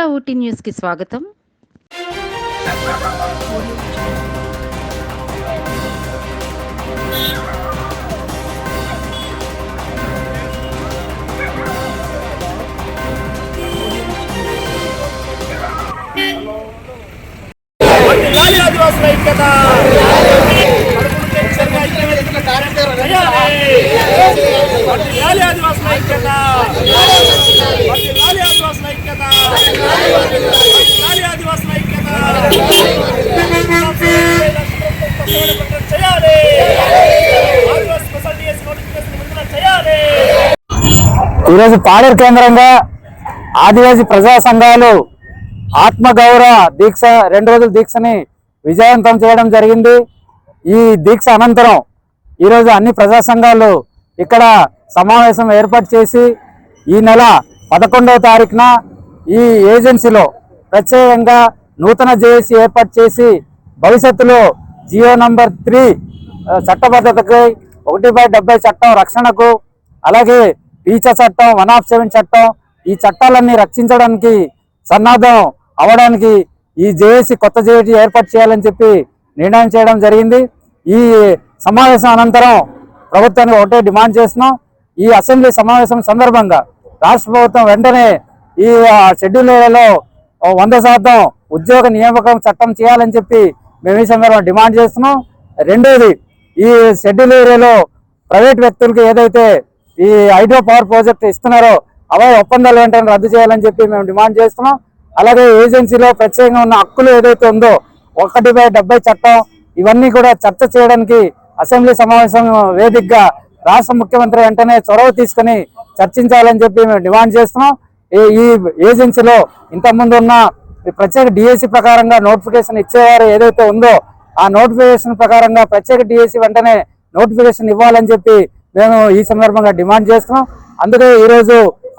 మన ఊటీ న్యూస్కి స్వాగతం. వర్ధిల్లాలి ఆదివాసుల ఐక్యత కడుపులు టెన్షన్గా ఐక్యవేదికల కార్యక్రమం చేయాలి. వర్ధిల్లాలి ఆదివాసుల ఐక్యత వర్ధిల్లాలి ఆదివాసుల ఐక్యత వర్ధిల్లాలి ఆదివాసుల ఐక్యత చేయాలి ఆదివాసి స్పెషల్ డిఎస్ నోటిఫికేషన్ విడుదల చేయాలి ఈరోజు పాడేరు కేంద్రంగా ఆదివాసీ ప్రజా సంఘాలు ఆత్మగౌరవ దీక్ష రెండు రోజుల దీక్షని విజయవంతం చేయడం జరిగింది. ఈ దీక్ష అనంతరం ఈరోజు అన్ని ప్రజా సంఘాలు ఇక్కడ సమావేశం ఏర్పాటు చేసి ఈ నెల పదకొండవ తారీఖున ఈ ఏజెన్సీలో ప్రత్యేకంగా నూతన జేఏసీ ఏర్పాటు చేసి భవిష్యత్తులో జియో నంబర్ త్రీ చట్టబద్ధతకి ఒకటి బై డెబ్బై చట్టం రక్షణకు అలాగే టీచర్ చట్టం వన్ ఆఫ్ సెవెన్ చట్టం ఈ చట్టాలన్నీ రక్షించడానికి సన్నాధం అవడానికి ఈ జేఏసీ కొత్త జేఏటీ ఏర్పాటు చేయాలని చెప్పి నిర్ణయం చేయడం జరిగింది. ఈ సమావేశం అనంతరం ప్రభుత్వానికి ఒకటే డిమాండ్ చేస్తున్నాం. ఈ అసెంబ్లీ సమావేశం సందర్భంగా రాష్ట్ర ప్రభుత్వం వెంటనే ఈ షెడ్యూల్లో షెడ్యూల్ వంద శాతం ఉద్యోగ నియామకం చట్టం చేయాలని చెప్పి మేము ఈ సందర్భంగా డిమాండ్ చేస్తున్నాం. రెండోది ఈ షెడ్యూల్ ఏరియాలో ప్రైవేట్ వ్యక్తులకు ఏదైతే ఈ హైడ్రో పవర్ ప్రాజెక్ట్ ఇస్తున్నారో అవే ఒప్పందాలు వెంటనే రద్దు చేయాలని చెప్పి మేము డిమాండ్ చేస్తున్నాం. అలాగే ఏజెన్సీలో ప్రత్యేకంగా ఉన్న హక్కులు ఏదైతే ఉందో ఒకటి బై డెబ్బై చట్టం ఇవన్నీ కూడా చర్చ చేయడానికి అసెంబ్లీ సమావేశం వేదికగా రాష్ట్ర ముఖ్యమంత్రి వెంటనే చొరవ తీసుకుని చర్చించాలని చెప్పి మేము డిమాండ్ చేస్తున్నాం. ఈ- ఈ ఏజెన్సీలో ఇంతకుముందు ఉన్న ఈ ప్రత్యేక డిఏసీ ప్రకారంగా నోటిఫికేషన్ ఇచ్చేవారు ఏదైతే ఉందో ఆ నోటిఫికేషన్ ప్రకారంగా ప్రత్యేక డిఎస్సి వెంటనే నోటిఫికేషన్ ఇవ్వాలని చెప్పి మేము ఈ సందర్భంగా డిమాండ్ చేస్తున్నాం. అందుకే ఈరోజు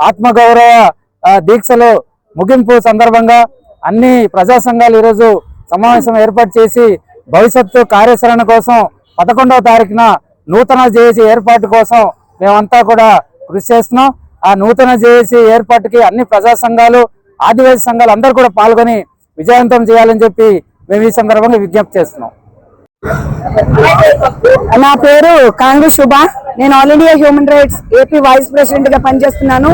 ఆత్మగౌరవ దీక్షలు ముగింపు సందర్భంగా అన్ని ప్రజా సంఘాలు ఈరోజు సమావేశం ఏర్పాటు చేసి భవిష్యత్తు కార్యాచరణ కోసం పదకొండవ తారీఖున నూతన జేఏసీ ఏర్పాటు కోసం మేమంతా కూడా కృషి చేస్తున్నాం. ఆ నూతన జేఏసీ ఏర్పాటుకి అన్ని ప్రజా సంఘాలు ఆదివాసీ సంఘాలు అందరూ కూడా పాల్గొని విజయవంతం చేయాలని చెప్పి మేము ఈ సందర్భంగా విజ్ఞప్తి చేస్తున్నాం. నా పేరు కాంగు శుభ. నేను all India human rights AP vice ప్రెసిడెంట్గా పనిచేస్తున్నాను.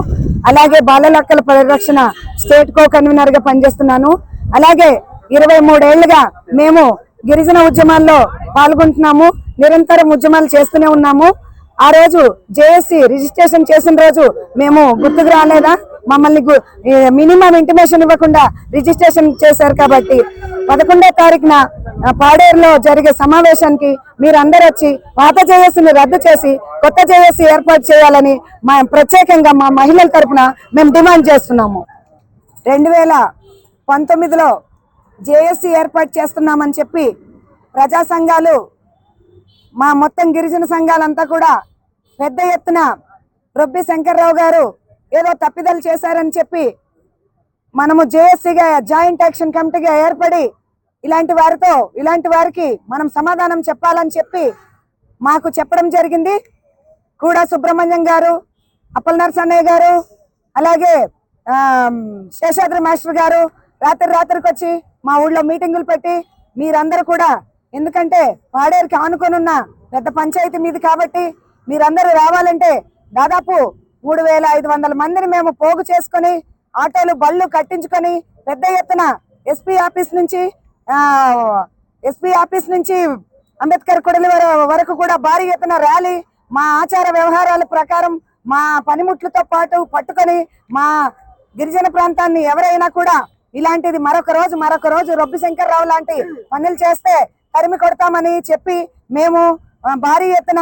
అలాగే బాలల హక్కుల పరిరక్షణ స్టేట్ కో కన్వీనర్గా పనిచేస్తున్నాను. అలాగే ఇరవై మూడేళ్ళుగా మేము గిరిజన ఉద్యమాల్లో పాల్గొంటున్నాము. నిరంతరం ఉద్యమాలు చేస్తూనే ఉన్నాము. ఆ రోజు జేఏసీ రిజిస్ట్రేషన్ చేసిన రోజు మేము గుర్తుకు రాలేదా? మమ్మల్ని మినిమం ఇంటిమేషన్ ఇవ్వకుండా రిజిస్ట్రేషన్ చేశారు కాబట్టి. పదకొండో తారీఖున పాడేరులో జరిగే సమావేశానికి మీరందరూ వచ్చి పాత జేఏసీని రద్దు చేసి కొత్త జేఏసీ ఏర్పాటు చేయాలని మా ప్రత్యేకంగా మా మహిళల తరపున మేము డిమాండ్ చేస్తున్నాము. రెండు వేల పంతొమ్మిదిలో జేఏసీ ఏర్పాటు చేస్తున్నామని చెప్పి ప్రజా సంఘాలు మా మొత్తం గిరిజన సంఘాలంతా కూడా పెద్ద ఎత్తున రొబ్బి శంకర్రావు గారు ఏదో తప్పిదలు చేశారని చెప్పి మనము జేఏసీగా జాయింట్ యాక్షన్ కమిటీగా ఏర్పడి ఇలాంటి వారితో ఇలాంటి వారికి మనం సమాధానం చెప్పాలని చెప్పి మాకు చెప్పడం జరిగింది. కూడా సుబ్రహ్మణ్యం గారు అప్పల నరసన్నయ్య గారు అలాగే శేషాద్రి మాస్టర్ గారు రాత్రి రాత్రికి వచ్చి మా ఊళ్ళో మీటింగులు పెట్టి మీరందరూ కూడా ఎందుకంటే పాడేరుకి ఆనుకొని ఉన్న పెద్ద పంచాయతీ మీది కాబట్టి మీరందరూ రావాలంటే దాదాపు మూడు వేల ఐదు వందల మందిని మేము పోగు చేసుకొని ఆటోలు బళ్ళు కట్టించుకొని పెద్ద ఎత్తున ఎస్పీ ఆఫీస్ నుంచి ఎస్పీ ఆఫీస్ నుంచి అంబేద్కర్ కొడలి వర- వరకు కూడా భారీ ఎత్తున ర్యాలీ మా ఆచార వ్యవహారాల ప్రకారం మా పనిముట్లతో పాటు పట్టుకొని మా గిరిజన ప్రాంతాన్ని ఎవరైనా కూడా ఇలాంటిది మరొక రోజు మరొక రోజు రొబ్బి శంకర్రావు లాంటి పనులు చేస్తే తరిమి కొడతామని చెప్పి మేము భారీ ఎత్తున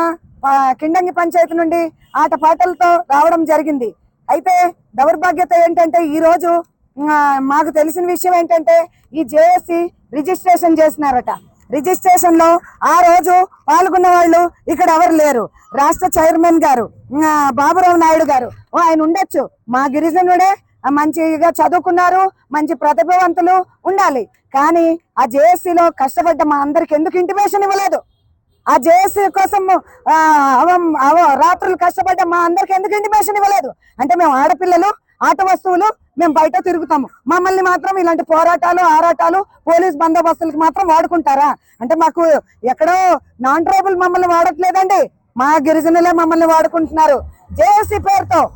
కిండంగి పంచాయతీ నుండి ఆటపాటలతో రావడం జరిగింది. అయితే దౌర్భాగ్యత ఏంటంటే ఈ రోజు మాకు తెలిసిన విషయం ఏంటంటే ఈ జేఏసీ రిజిస్ట్రేషన్ చేసినారట. రిజిస్ట్రేషన్లో ఆ రోజు పాల్గొన్న వాళ్ళు ఇక్కడ ఎవరు లేరు. రాష్ట్ర చైర్మన్ గారు బాబురావు నాయుడు గారు. ఓ ఆయన ఉండొచ్చు. మా గిరిజనుడే మంచిగా చదువుకున్నారు మంచి ప్రతిభావంతులు ఉండాలి. కానీ ఆ జేఏసీలో కష్టపడ్డ మా అందరికి ఎందుకు ఇంటిమేషన్ ఇవ్వలేదు? ఆ జేఏసీ కోసం అవ- రాత్రులు కష్టపడ్డ మా అందరికి ఎందుకు ఇంటిమేషన్ ఇవ్వలేదు? అంటే మేము ఆడపిల్లలు ఆట వస్తువులు మేము బయట తిరుగుతాము. మమ్మల్ని మాత్రం ఇలాంటి పోరాటాలు ఆరాటాలు పోలీస్ బందోబస్తులకి మాత్రం వాడుకుంటారా? అంటే మాకు ఎక్కడో నాన్ ట్రైబుల్ మమ్మల్ని వాడట్లేదండి. మా గిరిజనులే మమ్మల్ని వాడుకుంటున్నారు. జేఏసీ పేరుతో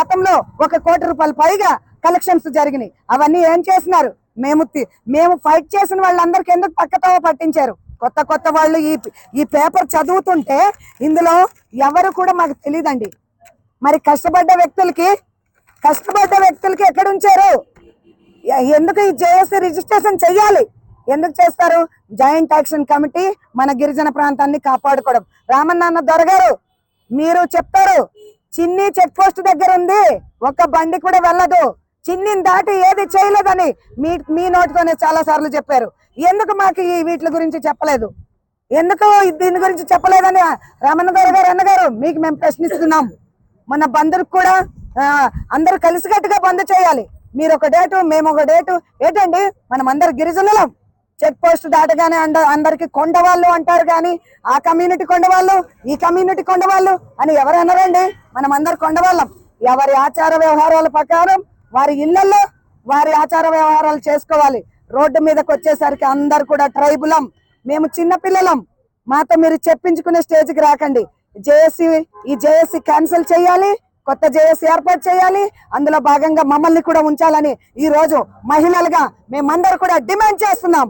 గతంలో ఒక కోటి రూపాయలు పైగా కలెక్షన్స్ జరిగినాయి. అవన్నీ ఏం చేసినారు మేము తి- మేము ఫైట్ చేసిన వాళ్ళందరికీ ఎందుకు పక్కతో పట్టించారు? కొత్త కొత్త వాళ్ళు ఈ ఈ పేపర్ చదువుతుంటే ఇందులో ఎవరు కూడా మాకు తెలియదండి మరి కష్టపడ్డ వ్యక్తులకి కష్టపడ్డ వ్యక్తులకి ఎక్కడ ఉంచారు? ఎందుకు ఈ జేఏసీ రిజిస్ట్రేషన్ చెయ్యాలి? ఎందుకు చేస్తారు? జాయింట్ యాక్షన్ కమిటీ మన గిరిజన ప్రాంతాన్ని కాపాడుకోవడం. రామన్నాన్న దొరగారు మీరు చెప్తారు చిన్ని చెక్ పోస్ట్ దగ్గర ఉంది ఒక్క బండి కూడా వెళ్ళదు. చిన్నిని దాటి ఏది చేయలేదని మీ మీ నోటితోనే చాలా సార్లు చెప్పారు. ఎందుకు మాకు ఈ వీటి గురించి చెప్పలేదు? ఎందుకు దీని గురించి చెప్పలేదని రమణ గారు గారు అన్నగారు మీకు మేము ప్రశ్నిస్తున్నాం. మన బంధుకు కూడా అందరు కలిసికట్టుగా బంద్ చేయాలి. మీరు ఒక డేటు మేము ఒక డేటు. ఏంటండి? మనం అందరు గిరిజనులం. చెక్ పోస్ట్ దాటగానే అంద అందరికి కొండవాళ్ళు అంటారు కానీ ఆ కమ్యూనిటీ కొండవాళ్ళు ఈ కమ్యూనిటీ కొండవాళ్ళు అని ఎవరు అనరండి? మనం అందరు కొండవాళ్ళం. ఎవరి ఆచార వ్యవహారాల ప్రకారం వారి ఇళ్ళలో వారి ఆచార వ్యవహారాలు చేసుకోవాలి. రోడ్డు మీదకి వచ్చేసరికి అందరు కూడా ట్రైబులం. మేము చిన్నపిల్లలం మాతో మీరు చెప్పించుకునే స్టేజ్కి రాకండి. జేఏసీ ఈ జేఏసీ క్యాన్సిల్ చేయాలి. కొత్త జేఏసీ ఏర్పాటు చేయాలి. అందులో భాగంగా మమ్మల్ని కూడా ఉంచాలని ఈ రోజు మహిళలుగా మేమందరూ కూడా డిమాండ్ చేస్తున్నాం.